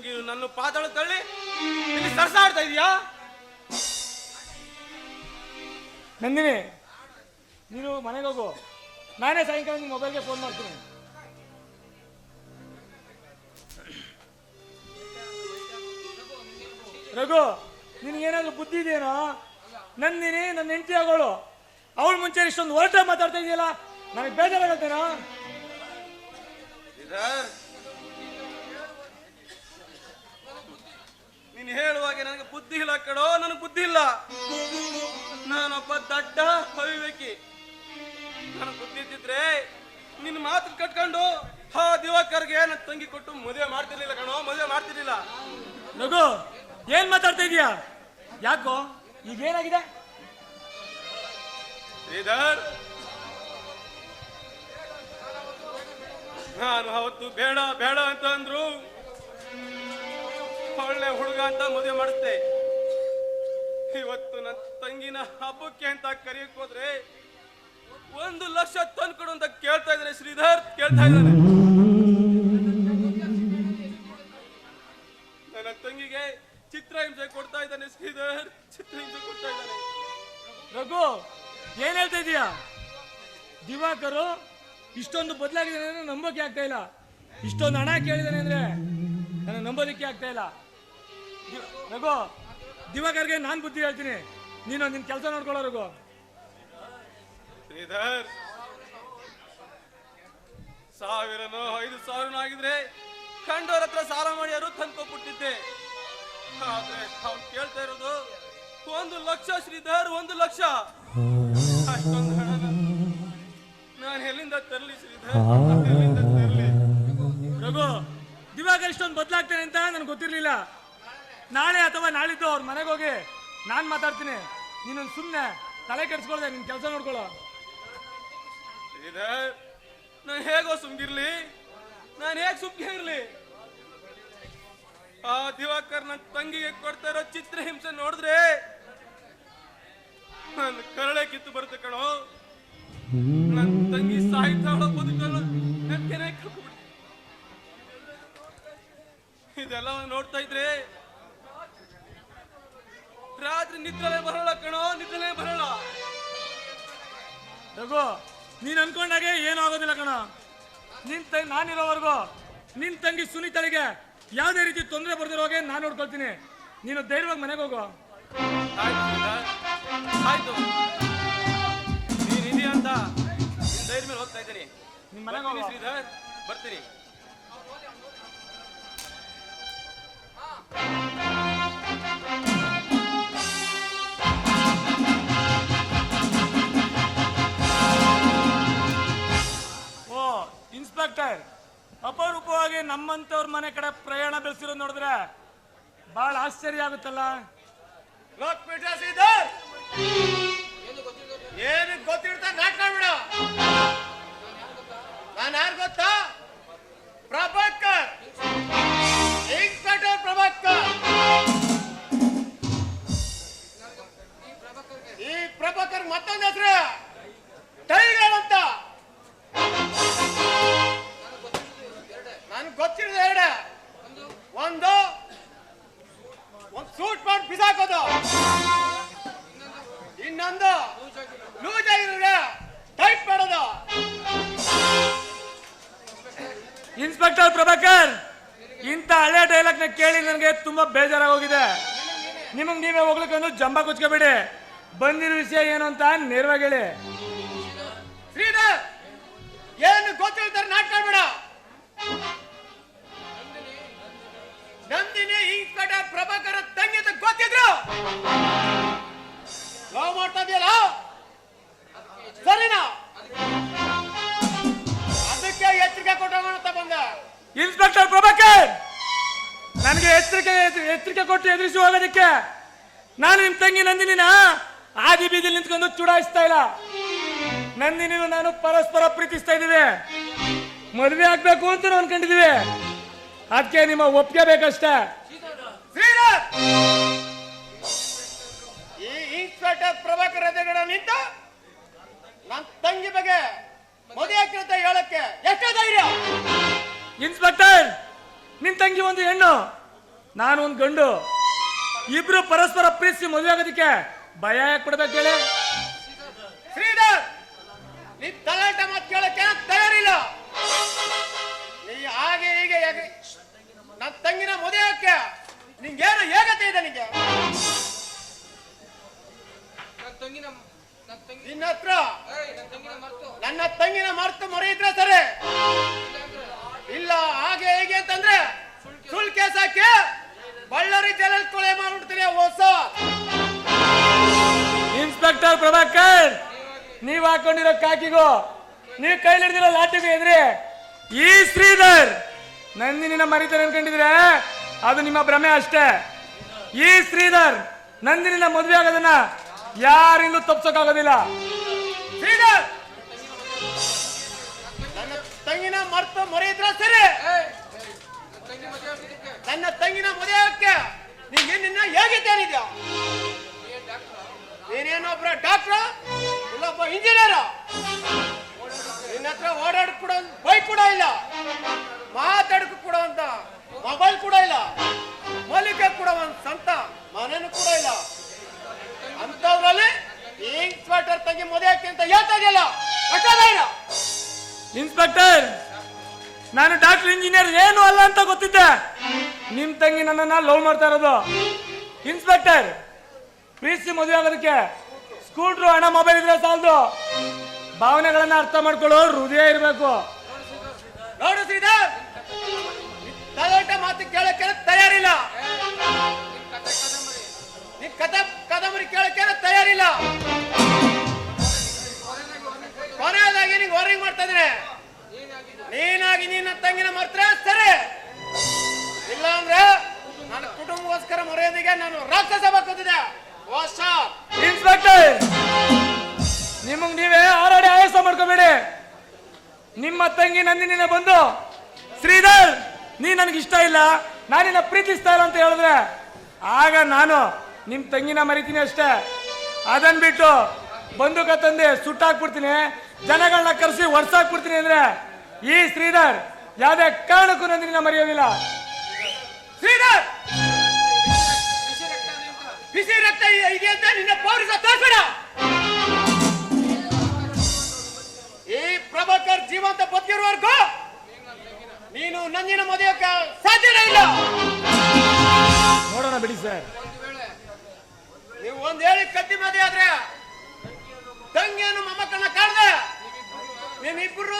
ತಂಗಿ ನನ್ನ ಪಾತಾಳ ತಳ್ಳಿ ಇಲ್ಲಿ ಸರ್ಸಾಡ್ತಾ ಇದೀಯಾ? ನಂದಿನಿ ನೀನು ಮನೆಗೆ ಹೋಗು. ನಾನೇ ಸಾಯಂಕಾಲ ನಿಮ್ಮ ಮೊಬೈಲ್ಗೆ ಫೋನ್ ಮಾಡ್ತೀನಿ. ರಘು ನಿನಗೇನಾದ್ರು ಬುದ್ಧಿ ಇದೆಯೇನೋ? ನಂದಿನಿ ನನ್ನ ಹೆಂಡತಿ ಆಗೋಳು. ಅವಳು ಮುಂಚೆ ಇಷ್ಟೊಂದು ಹೊರಟ ಮಾತಾಡ್ತಾ ಇದೆಯಲ್ಲ ನನಗೆ ಬೇಜಾರಾಗತ್ತೇನೋ? ನೀನು ಹೇಳುವಾಗ ನನಗೆ ಬುದ್ಧಿ ಇಲ್ಲ ಕಡೋ ನನಗೆ ಬುದ್ಧಿ ಇಲ್ಲ. ನಾನೊಬ್ಬ ದಡ್ಡ ಕವಿಬೇಕಿ ನನಗೆ ಬುದ್ಧಿ ಇದ್ದಿದ್ರೆ ನಿನ್ನ ಮಾತು ಕಟ್ಕೊಂಡು ಹಾ ದಿವಾಕರ್ಗೆ ನನ್ನ ತಂಗಿ ಕೊಟ್ಟು ಮದುವೆ ಮಾಡ್ತಿರ್ಲಿಲ್ಲ ಕಣೋ ಮದುವೆ ಮಾಡ್ತಿರ್ಲಿಲ್ಲ. ನಗು ಏನ್ ಮಾತಾಡ್ತಾ ಇದೀಯಾ? ಯಾಕೋ? ಈಗ ಏನಾಗಿದೆ? ಶ್ರೀಧರ್ ನಾನು ಅವತ್ತು ಬೇಡ ಬೇಡ ಅಂತ ಅಂದ್ರು. ಅಂತ ಮದುವೆ ಮಾಡಿಸ್ದೆ. ಇವತ್ತು ನನ್ನ ತಂಗಿನ ಹಬ್ಬಕ್ಕೆ ಅಂತ ಕರೆಯಕ್ ಹೋದ್ರೆ ಒಂದು ಲಕ್ಷ ತಂದು ಕೊಡು ಅಂತ ಕೇಳ್ತಾ ಇದ್ದಾನೆ ಶ್ರೀಧರ್ ಕೇಳ್ತಾ ಇದ್ದಾರೆ ನನ್ನ ತಂಗಿಗೆ ಚಿತ್ರಹಿಂಸೆ ಕೊಡ್ತಾ ಇದ್ದಾನೆ ಶ್ರೀಧರ್. ಚಿತ್ರಹಿಂಸೆ ಕೊಡ್ತಾ ಇದ್ದಾನೆ. ರಘು, ಏನ್ ಹೇಳ್ತಾ ಇದೀಯಾ? ದಿವಾಕರು, ಇಷ್ಟೊಂದು ಬದಲಾಗಿದ್ದಾನೆ ಅಂದ್ರೆ ನಂಬೋಕೆ ಆಗ್ತಾ ಇಲ್ಲ. ಇಷ್ಟೊಂದು ಹಣ ಕೇಳಿದಾನೆ ಅಂದ್ರೆ ನನಗೆ ನಂಬೋದಕ್ಕೆ ಆಗ್ತಾ ಇಲ್ಲ. ರಘು ದಿವಾಕರ್ಗೆ ನಾನ್ ಬುದ್ಧಿ ಹೇಳ್ತೀನಿ. ನೀನು ನಿನ್ ಕೆಲಸ ನೋಡ್ಕೊಳ್ಳೋ ರಘು. ಶ್ರೀಧರ್ ಸಾವಿರನೋ ಐದು ಸಾವಿರನೋ ಆಗಿದ್ರೆ ಕಂಡೋರ ಹತ್ರ ಸಾಲ ಮಾಡಿ ಯಾರು ತಂದ್ಕೊಬಿಟ್ಟಿದ್ದೆ ಆದ್ರೆ ಅವ್ನು ಕೇಳ್ತಾ ಇರೋದು ಒಂದು ಲಕ್ಷ ಶ್ರೀಧರ್ ಒಂದು ಲಕ್ಷ. ಅಷ್ಟೊಂದು ಹಣ ನಾನು ಎಲ್ಲಿಂದ ತರಲಿ ಶ್ರೀಧರ್? ಎಲ್ಲಿಂದ ತರ್ಲಿ? ರಘು ಇಷ್ಟೊಂದು ಬದಲಾಗ್ತೇನೆ ಅಂತ ನನಗೆ ಗೊತ್ತಿರ್ಲಿಲ್ಲ. ನಾಳೆ ಅಥವಾ ನಾಳಿದ್ದು ಅವ್ರ ಮನೆಗೆ ಹೋಗಿ ನಾನ್ ಮಾತಾಡ್ತೀನಿ. ನೀನು ಸುಮ್ಮನೆ ತಲೆ ಕೆಡಿಸ್ಕೊಳ್ದೆ ನಿನ್ನ ಕೆಲಸ ನೋಡ್ಕೊಳ್ಳೋ. ನಾನು ಹೇಗೋ ಸುಮ್ಗಿರ್ಲಿ. ನಾನು ಹೇಗ್ ಸುಮ್ಗೆ ಇರ್ಲಿ? ಆ ದಿವಾಕರ್ ನನ್ನ ತಂಗಿಗೆ ಕೊಡ್ತಾ ಇರೋ ಚಿತ್ರಹಿಂಸೆ ನೋಡಿದ್ರೆ ನನ್ನ ಕರಳೆ ಕಿತ್ತು ಬರುತ್ತೆ ಕಣೋ. ನನ್ನ ತಂಗಿ ಸಾಯ್ತಾಳ ಬದುಕಲ್ಲ. ಇದೆಲ್ಲ ನೋಡ್ತಾ ಇದ್ರೆ ರಾತ್ರಿ ನಿದ್ರೆ ಬರೋಣ ಕಣೋ ನಿದ್ರೆ ಬರೋಣ ರಘು ನೀನ್ ಅನ್ಕೊಂಡಾಗೆ ಏನೂ ಆಗೋದಿಲ್ಲ ಕಣ. ನಿನ್ ತಂಗಿ ನಾನಿರೋವರೆಗೂ ನಿನ್ ತಂಗಿ ಸುನೀತಳಿಗೆ ಯಾವುದೇ ರೀತಿ ತೊಂದರೆ ಬರ್ದಿರೋ ಹಾಗೆ ನಾನು ನೋಡ್ಕೊಳ್ತೀನಿ. ನೀನು ಧೈರ್ಯವಾಗಿ ಮನೆಗೆ ಹೋಗು. ಆಯ್ತು ಶ್ರೀಧರ್. ಆಯ್ತು. ನೀನ್ ಇದೀಯ ಅಂತ ನಿನ್ ಧೈರ್ಯ ಮೇಲೆ ಹೋಗ್ತಾ ಇದ್ದೀನಿ. ನಿನ್ ಮನೆಗೆ ಬರ್ತೀನಿ ಹೋಗು ಶ್ರೀಧರ್. ಬರ್ತೀನಿ. ಇನ್ಸ್ಪೆಕ್ಟರ್ ಅಪರೂಪವಾಗಿ ನಮ್ಮಂತವ್ರ ಮನೆ ಕಡೆ ಪ್ರಯಾಣ ಬೆಳೆಸಿರೋದು ನೋಡಿದ್ರೆ ಬಹಳ ಆಶ್ಚರ್ಯ ಆಗುತ್ತಲ್ಲ? ಏನು ಗೊತ್ತಿರ್ತಾ ನಾಟ್ಕೊಂಡ್ಬಿಡ ಬಿಡ ನಾನು ಯಾರು ಗೊತ್ತಾ? ಇನ್ನೊಂದು ಲೂಸ್ ಆಗಿರೋದು ಟೈಟ್ ಮಾಡೋದು. ಇನ್ಸ್ಪೆಕ್ಟರ್ ಪ್ರಭಾಕರ್ ಇಂಥ ಹಳೆ ನ ಕೇಳಿ ನನಗೆ ತುಂಬಾ ಬೇಜಾರಾಗೋಗಿದೆ. ನಿಮಗೆ ನೀವೇ ಹೋಗ್ಲಿಕ್ಕೆ ಜಂಬ ಕುಚ್ಕೋಬೇಡಿ. ಬಂದಿರೋ ವಿಷಯ ಏನು ಅಂತ ನೇರವಾಗಿ ಹೇಳಿ. ಶ್ರೀಧರ್ ಏನು ಗೊತ್ತಿರ್ತಾರೆ ನಾಟಕ ಬೇಡ ನಂದಿನಿ ಇನ್ಸ್ಪೆಕ್ಟರ್ ಪ್ರಭಾಕರ ತಂಗಿ ಗೊತ್ತಿದ್ರು ಲವ್ ಮಾಡ್ತಾ ಇದೆಯಲ್ಲ ಸರಿನಾ? ಅದಕ್ಕೆ ಎಚ್ಚರಿಕೆ ಕೊಟ್ಟೋಣ ಅಂತ ಬಂದ ಇನ್ಸ್ಪೆಕ್ಟರ್ ಪ್ರಭಾಕರ್ ನನಗೆ ಎಚ್ಚರಿಕೆ ಎಚ್ಚರಿಕೆ ಕೊಟ್ಟು ಎದುರಿಸಿ ಹೋಗೋದಕ್ಕೆ ನಾನು ನಿಮ್ ತಂಗಿ ನಂದಿನಿನ ಆದಿ ಬೀದಿಲಿ ನಿಂತ್ಕೊಂಡು ಚುಡಾಯಿಸ್ತಾ ಇಲ್ಲ. ನಂದಿನಿನು ನಾನು ಪರಸ್ಪರ ಪ್ರೀತಿಸ್ತಾ ಇದ್ದೀವಿ. ಮದುವೆ ಆಗ್ಬೇಕು ಅಂತ ನಾವು ಅನ್ಕೊಂಡಿದೀವಿ ಅದಕ್ಕೆ ನಿಮ್ಮ ಒಪ್ಪಿಗೆ ಬೇಕಷ್ಟೇ. ಇನ್ಸ್ಪೆಕ್ಟರ್ ಪ್ರಭಾಕರ್ ಎದುರುಗಡೆ ನಿಂತ ನನ್ನ ತಂಗಿ ಬಗ್ಗೆ ಮದುವೆ ಕೃತ ಹೇಳಕ್ಕೆ ಎಷ್ಟೇ ಧೈರ್ಯ. ಇನ್ಸ್ಪೆಕ್ಟರ್ ನಿನ್ ತಂಗಿ ಒಂದು ಹೆಣ್ಣು ನಾನು ಒಂದು ಗಂಡು. ಇಬ್ರು ಪರಸ್ಪರ ಪ್ರೀತಿಸಿ ಮದುವೆ ಆಗೋದಕ್ಕೆ ಭಯ ಯಾಕೆ ಪಡ್ಬೇಕು ಹೇಳಿ. ಶ್ರೀಧರ್ ನೀ ತಲಾಟ ಮಾತು ಕೇಳಕ್ಕೆ ತಯಾರಿಲ್ಲ ನೀ ಹಾಗೆ ಹೀಗೆ ನನ್ನ ತಂಗಿನ ಮದುವೆಕ್ಕೆ ನಿಂಗೇನು ಹೇಗತ್ತೆ ಇದೆ ನಿಂಗೆ? ನನ್ನ ಹತ್ರ? ನನ್ನ ತಂಗಿನ ಮರ್ತು. ನನ್ನ ತಂಗಿನ ಮರ್ತು ಮರೆಯಿದ್ರೆ ಸರಿ. ಇಲ್ಲ ಹಾಗೆ ಹೇಗೆ ಅಂತಂದ್ರೆ ಸುಳ್ಳು ಕೇಸ್ ಹಾಕಿ ಬಳ್ಳಾರಿ ಜೈಲಲ್ಲಿ ಕೊಲೆ ಮಾಡ್ಬಿಡ್ತೀನಿ ಹೊಸ ಇನ್ಸ್ಪೆಕ್ಟರ್ ಪ್ರಭಾಕರ್ ನೀವ್ ಹಾಕೊಂಡಿರೋ ಕಾಕಿಗೂ ನೀವ್ ಕೈಲಿ ಹಿಡಿದಿರೋ ಲಾಟಿಗೂ ಎದ್ರಿ ಈ ಶ್ರೀಧರ್ ನಂದಿನಿನ ಮರಿತಾರೆ ಅನ್ಕೊಂಡಿದ್ರೆ ಅದು ನಿಮ್ಮ ಭ್ರಮೆ ಅಷ್ಟೇ. ಈ ಶ್ರೀಧರ್ ನಂದಿನಿನ ಮದುವೆ ಆಗೋದನ್ನ ಯಾರಿಂದಲೂ ತಪ್ಸೋಕ್ಕಾಗೋದಿಲ್ಲ. ನನ್ನ ತಂಗಿನ ಮರ್ತು ಮೊರೆಯಿದ್ರ ಸರಿ. ನನ್ನ ತಂಗಿನ ಮದುವೆಕ್ಕೆ ನಿಂಗೆ ನಿನ್ನ ಹೇಗಿದ್ದೇನಿದ್ಯಾ? ನೀನೇನೊಬ್ರ ಡಾಕ್ಟ್ರ, ಇಲ್ಲೊಬ್ಬ ಇಂಜಿನಿಯರ್. ನಿನ್ನ ಹತ್ರ ಓಡಾಡ್ ಕೂಡ ಬೈಕ್ ಕೂಡ ಇಲ್ಲ. ಮಾತಾಡಕ್ ಕೂಡ ಅಂತ ಮೊಬೈಲ್ ಕೂಡ ಇಲ್ಲ. ಮಲಿಕೆ ಕೂಡ ಒಂದ್ ಸಂತ ಮನೇನು ಕೂಡ ಇಲ್ಲ ಅಂತವ್ರಲ್ಲಿ ಈ ಇನ್ಸ್ಪೆಕ್ಟರ್ ತಂಗಿ ಮದುವೆ ಅಂತ ಹೇಳ್ತಾ ಇದೆಯಲ್ಲ? ಇನ್ಸ್ಪೆಕ್ಟರ್ ನಾನು ಡಾಕ್ಟರ್ ಇಂಜಿನಿಯರ್ ಏನು ಅಲ್ಲ ಅಂತ ಗೊತ್ತಿದ್ದೆ. ನಿಮ್ ತಂಗಿ ನನ್ನನ್ನ ಲವ್ ಮಾಡ್ತಾ ಇರೋದು. ಇನ್ಸ್ಪೆಕ್ಟರ್ ಪ್ರೀತಿ ಮದುವೆ ಆಗೋದಕ್ಕೆ ಸ್ಕೂಟ್ರು ಹಣ ಮೊಬೈಲ್ ಇದ್ರೆ ಸಾಲದು. ಭಾವನೆಗಳನ್ನ ಅರ್ಥ ಮಾಡ್ಕೊಳ್ಳೋ ಹೃದಯ ಇರಬೇಕು. ನೋಡು ಶ್ರೀಧರ್ ತಲಾಟ ಮಾತು ಕೇಳಕ್ಕೆ ತಯಾರಿಲ್ಲ. ನಿನ್ ಕಥ ಕಾದಂಬರಿ ಕೇಳಕ್ಕೆ ತಯಾರಿಲ್ಲ. ತಂಗಿನ ಮರ್ತ್ರ ಸರಿ. ಇಲ್ಲ ಅಂದ್ರೆ ನನ್ನ ಕುಟುಂಬಗೋಸ್ಕರ ಮರೆಯೋದಿಗೆ ನಾನು ರಾಕ್ಷಸ ಬಾಕೋತಿದ್ದೆ ಇನ್ಸ್ಪೆಕ್ಟರ್ ನಿಮಗ್ ನೀವೇ ಆರಾಡಿ ಆಯಾಸ ಮಾಡ್ಕೋಬೇಡಿ. ನಿಮ್ಮ ತಂಗಿ ನಂದಿನಿನ ಬಂದು, ಶ್ರೀಧರ್ ನೀ ನನಗೆ ಇಷ್ಟ ಇಲ್ಲ. ನಾನಿನ್ನ ಪ್ರೀತಿಸ್ತಾ ಇಲ್ಲ ಅಂತ ಹೇಳಿದ್ರೆ. ಆಗ ನಾನು ನಿಮ್ಮ ತಂಗಿನ ಮರಿತೀನಿ ಅಷ್ಟೇ. ಅದನ್ ಬಿಟ್ಟು ಬಂದೂಕ ತಂದೆ ಸುಟ್ಟಾಕ್ಬಿಡ್ತೀನಿ. ಜನಗಳನ್ನ ಕರೆಸಿ ಒರ್ಸಾಕ್ಬಿಡ್ತೀನಿ ಅಂದ್ರೆ, ಈ ಶ್ರೀಧರ್ ಯಾವ್ದೇ ಕಾರಣಕ್ಕೂ ನಂದಿನಿನ ಮರೆಯೋದಿಲ್ಲ. ಶ್ರೀಧರ್! ಬಿಸಿ ರಕ್ತ ಇದೆ ಅಂತ ನಿನ್ನ ಪೌರಿಸ ತೋರ್ಬೇಡ ಈ ಪ್ರಭಾಕರ್ ಜೀವಂತ ಬದುಕಿರುವವರೆಗೂ ನೀನು ನಂದಿನ ಮದುವೆಗೆ ಸಾಧ್ಯನೇ ಇಲ್ಲ. ನೋಡೋಣ ಬಿಡಿ ಸರ್. ನೀವು ಒಂದ್ ಹೇಳಿ ಕತ್ತಿ ಮದುವೆ ಆದ್ರೆ, ತಂಗಿಯನ್ನು ಮೊಮ್ಮಕ್ಕಳನ್ನ ಕಾಡ್ದೆ ನೀವಿಬ್ರು